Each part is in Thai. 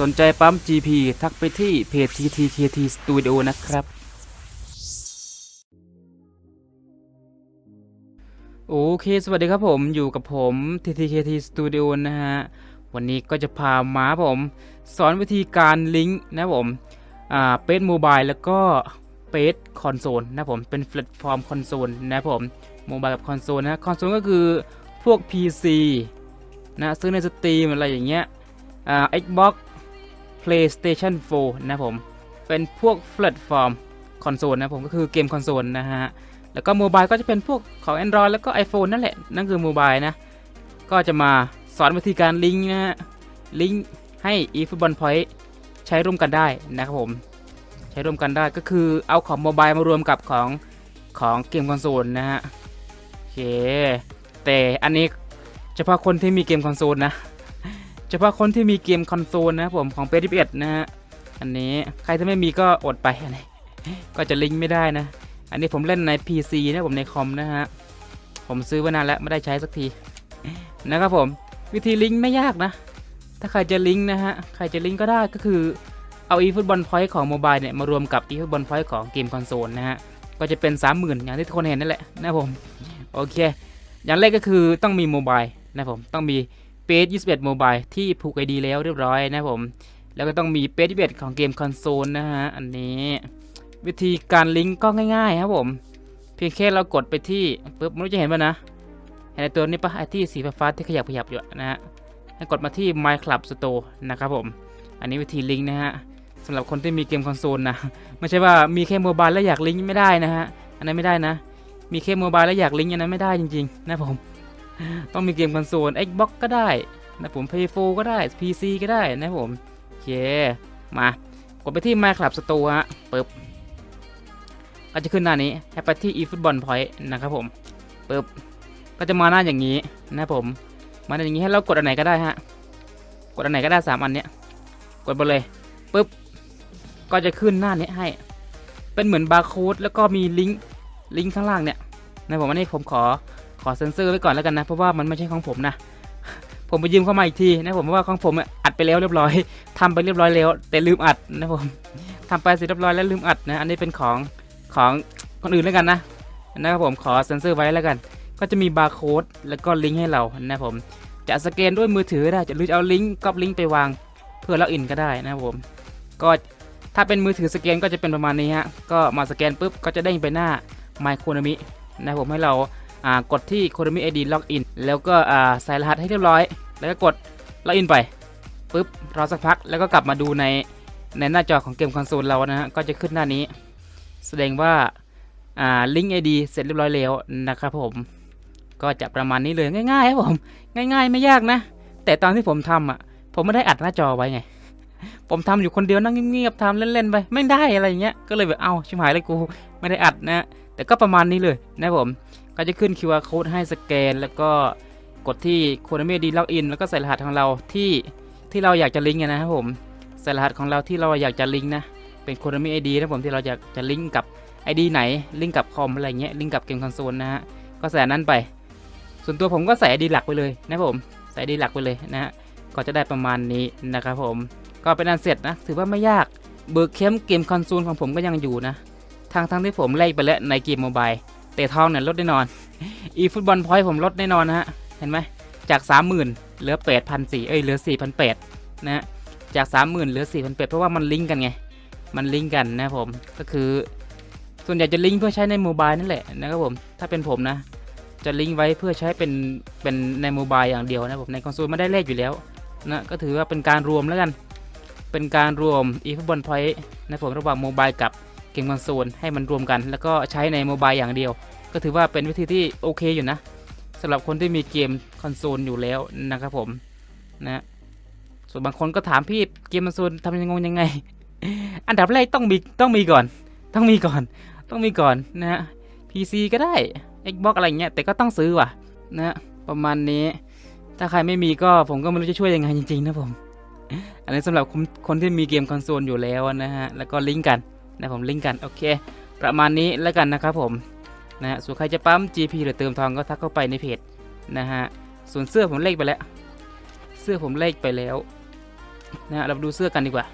สนใจปั๊ม GP ทักไปที่เพจ TTKT Studio นะครับ โอเค สวัสดีครับผมอยู่กับผม TTKT Studio นะฮะ วันนี้ก็จะพามาผม สอนวิธีการลิงก์นะผมอ่าเปซโมบายแล้วก็เปซคอนโซลนะผม เป็นแพลตฟอร์มคอนโซลนะผมโมบายกับคอนโซลนะคอนโซลก็คือพวก PC นะซื้อในสตรีมอะไรอย่างเงี้ยอ่า Xbox PlayStation 4 นะผม เป็นพวกแพลตฟอร์มคอนโซลนะผมก็คือเกมคอนโซลนะฮะ แล้วก็โมบายก็จะเป็นพวกของ Android แล้วก็ iPhone นั่นแหละ นั่นคือโมบายนะ ก็จะมาสอนวิธีการลิงก์นะฮะ ลิงก์ให้ eFootball Point ใช้ร่วมกันได้นะครับผม ใช้ร่วมกันได้ก็คือเอาของโมบายมารวมกับของของเกมคอนโซลนะฮะโอเคแต่อันนี้เฉพาะคนที่มีเกมคอนโซลนะ เฉพาะคนที่มีเกมคอนโซลนะผมของ PS นะฮะอันนี้ใครที่ไม่มีก็อดไปอันนี้ก็จะลิงก์ไม่ได้นะ อันนี้ผมเล่นใน PC นะผมในคอมนะฮะผมซื้อไว้นานแล้วไม่ได้ใช้สักทีนะครับผมวิธีลิงก์ไม่ยากนะ ถ้าใครจะลิงก์นะฮะใครจะลิงก์ก็ได้ก็คือเอา eFootball Point ของโมบายเนี่ยมารวมกับ eFootball Point ของเกมคอนโซลนะฮะก็จะเป็น 30,000อย่างที่ทุกคนเห็นนั่นแหละนะผมโอเค อย่างแรกก็คือต้องมีโมบายนะผมต้องมี p a 21 Mobile ที่ผูก ID แล้วเรียบร้อยนะผม แล้วก็ต้องมี p a 21 ของเกมคอนโซลนะฮะ อันนี้ วิธีการลิงก์ก็ง่ายๆครับผม เพียงแค่เรากดไปที่ปุ๊บไม่รู้จะเห็นป่ะนะเห็นในตัวนี้ปะไอที่สีฟ้าที่ขยับขยับอยู่นะฮะให้กดมาที่ My Club Store นะครับผม อันนี้วิธีลิงก์นะฮะสำหรับคนที่มีเกมคอนโซลนะไม่ใช่ว่ามีแค่โมบายแล้วอยากลิงก์ไม่ได้นะฮะอันนั้นไม่ได้นะ มีแค่โมบายแล้วอยากลิงก์อันนั้นไม่ได้จริงๆนะผม ต้องมีเกมคอนโซล Xbox ก็ได้นะผม PS4 ก็ได้ PC ก็ได้นะผมโอเค มากดไปที่ My Club Store ฮะปึ๊บก็จะขึ้นหน้านี้ให้ไปที่ eFootball Point นะครับผมปึ๊บก็จะมาหน้าอย่างนี้นะผม มาหน้าอย่างนี้ให้เรากดอันไหนก็ได้ฮะกดอันไหนก็ได้สามอันเนี้ยกดไปเลยปึ๊บก็จะขึ้นหน้านี้ให้ เป็นเหมือนบาร์โค้ดแล้วก็มีลิงก์ลิงก์ข้างล่างเนี่ยนะผมอันนี้ผมขอ ขอเซ็นเซอร์ไว้ก่อนแล้วกันนะ เพราะว่ามันไม่ใช่ของผมนะ ผมไปยืมเข้ามาอีกทีนะผมเพราะว่าของผมอัดไปแล้วเรียบร้อยทำไปเรียบร้อยแล้ว แต่ลืมอัดนะผมทำไปเสร็จเรียบร้อยแล้วลืมอัดนะ อันนี้เป็นของของคนอื่นแล้วกันนะนะครับผมขอเซ็นเซอร์ไว้แล้วกัน ก็จะมีบาร์โค้ดแล้วก็ลิงก์ให้เรานะผมจะสแกนด้วยมือถือได้จะหรือจะเอาลิงก์ก๊อปลิงก์ไปวางเพื่อล็อกอินก็ได้นะครับผม ก็ถ้าเป็นมือถือสแกนก็จะเป็นประมาณนี้ฮะ ก็มาสแกนปุ๊บก็จะเด้งไปหน้า My k o n a m i นะครับผมให้เรา กดที่ k o n a m i ID Login แล้วก็ใส่รหัสให้เรียบร้อย แล้วก็กดล็อกอินไปปุ๊บรอสักพักแล้วก็กลับมาดูในในหน้าจอของเกมคอนโซลเรานะฮะก็จะขึ้นหน้านี้ แสดงว่าลิงก์ ID เสร็จเรียบร้อยแล้วนะครับผม ก็จะประมาณนี้เลยง่ายๆครับผม ง่าย ๆ ไม่ยากนะ แต่ตอนที่ผมทำอะ ผมไม่ได้อัดหน้าจอไว้ไง ผมทำอยู่คนเดียวนั่งเงียบๆทำเล่นๆไป ไม่ได้อะไรอย่างเงี้ยก็เลยแบบเอ้าชิบหายเลยกูไม่ได้อัดนะ แต่ก็ประมาณนี้เลยนะผม ก็จะขึ้น QR code ให้สแกน แล้วก็กดที่โคดเมดีล็อกอินแล้วก็ใส่รหัสของเราที่ที่เราอยากจะลิงก์นะครับผมใส่รหัสของเราที่เราอยากจะลิงก์นะเป็นโคดเมดีนะผมที่เราอยากจะลิงก์กับ ID ไหนลิงก์กับคอมอะไรเงี้ยลิงก์กับเกมคอนโซลนะฮะก็ใส่นั้นไป ส่วนตัวผมก็ใส่ ID หลักไปเลยนะผมใส่ ID หลักไปเลยนะฮะก็จะได้ประมาณนี้นะครับผมก็เป็นอันเสร็จนะถือว่าไม่ยากเบิร์เข้มเกมคอนโซลของผมก็ยังอยู่นะทางทั้งที่ผมแลกไปแล้วในเกมโมบาย แต่ทองเนี่ยลดแน่นอน อีฟุตบอลพอยต์ผมลดแน่นอนนะฮะ เห็นไหมจาก 30,000เหลือ8,400เอ้ยเหลือ4,800นะฮะ จาก 30,000เหลือ4,800เพราะว่ามันลิงก์กันไง มันลิงก์กันนะผม ก็คือ ส่วนใหญ่จะลิงก์เพื่อใช้ในโมบายนั่นแหละนะครับผม ถ้าเป็นผมนะ จะลิงก์ไว้เพื่อใช้เป็นเป็นในโมบายอย่างเดียวนะผม ในคอนโซลไม่ได้เลขอยู่แล้วนะก็ถือว่าเป็นการรวมแล้วกัน เป็นการรวม eFootball Point นะผมระหว่างโมบายกับ เกมคอนโซลให้มันรวมกัน แล้วก็ใช้ในโมบายอย่างเดียว ก็ถือว่าเป็นวิธีที่โอเคอยู่นะสำหรับคนที่มีเกมคอนโซลอยู่แล้วนะครับผมนะส่วนบางคนก็ถามพี่เกมคอนโซลทำยังไงยังไง อันดับแรกต้องมีต้องมีก่อน ต้องมีก่อน ต้องมีก่อนนะฮะ PC ก็ได้ Xbox อะไรเงี้ยแต่ก็ต้องซื้อว่ะนะประมาณนี้ ถ้าใครไม่มีก็ผมก็ไม่รู้จะช่วยยังไงจริงๆนะผม อันนี้สำหรับคนที่มีเกมคอนโซลอยู่แล้วนะฮะ แล้วก็ลิงก์กัน นะผมลิงก์กันโอเค ประมาณนี้แล้วกันนะครับผมนะฮะส่วนใครจะปั๊ม GP หรือเติมทองก็ทักเข้าไปในเพจนะฮะส่วนเสื้อผมเลขไปแล้ว เสื้อผมเลขไปแล้วนะฮะเราดูเสื้อกันดีกว่า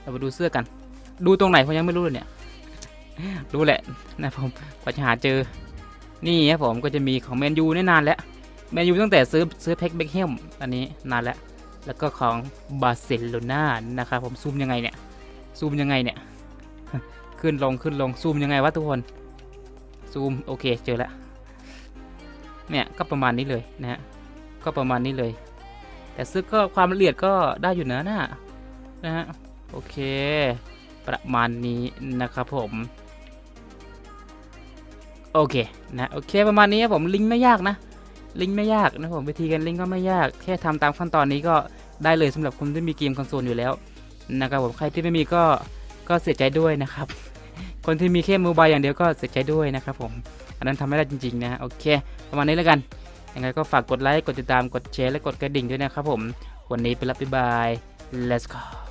เรามาดูเสื้อกัน ดูตรงไหนผมยังไม่รู้เลยเนี่ยรู้แหละนะผมกว่าจะหาเจอนี่ครับผมก็จะมีของแมนยูนี่นานแล้วแมนยูตั้งแต่ซื้อซื้อแพ็คเบคแฮมอันนี้นานแล้ว แล้วก็ของบาร์เซโลนานะครับผมซูมยังไงเนี่ย ซูมยังไงเนี่ย ขึ้นลงขึ้นลงซูมยังไงวะทุกคน ซูมโอเคเจอแล้ว เนี่ยก็ประมาณนี้เลยนะฮะ ก็ประมาณนี้เลย แต่ซึ่งก็ความละเอียดก็ได้อยู่นะน่ะนะฮะ โอเค ประมาณนี้นะครับผมโอเคนะโอเคประมาณนี้ครับผมลิงก์ไม่ยากนะ ลิงก์ไม่ยากนะผมวิธีการลิงก์ก็ไม่ยากแค่ทำตามขั้นตอนนี้ก็ได้เลยสำหรับคนที่มีเกมคอนโซลอยู่แล้ว นะครับผมใครที่ไม่มีก็ก็เสียใจด้วยนะครับ คนที่มีแค่มือบายอย่างเดียวก็เสียใจด้วยนะครับผมอันนั้นทำไม่ได้จริงๆนะฮะโอเค ประมาณนี้แล้วกันยังไงก็ฝากกดไลค์กดติดตามกดแชร์และกดกระดิ่งด้วยนะครับผม วันนี้ไปรับบ๊ายบาย let's go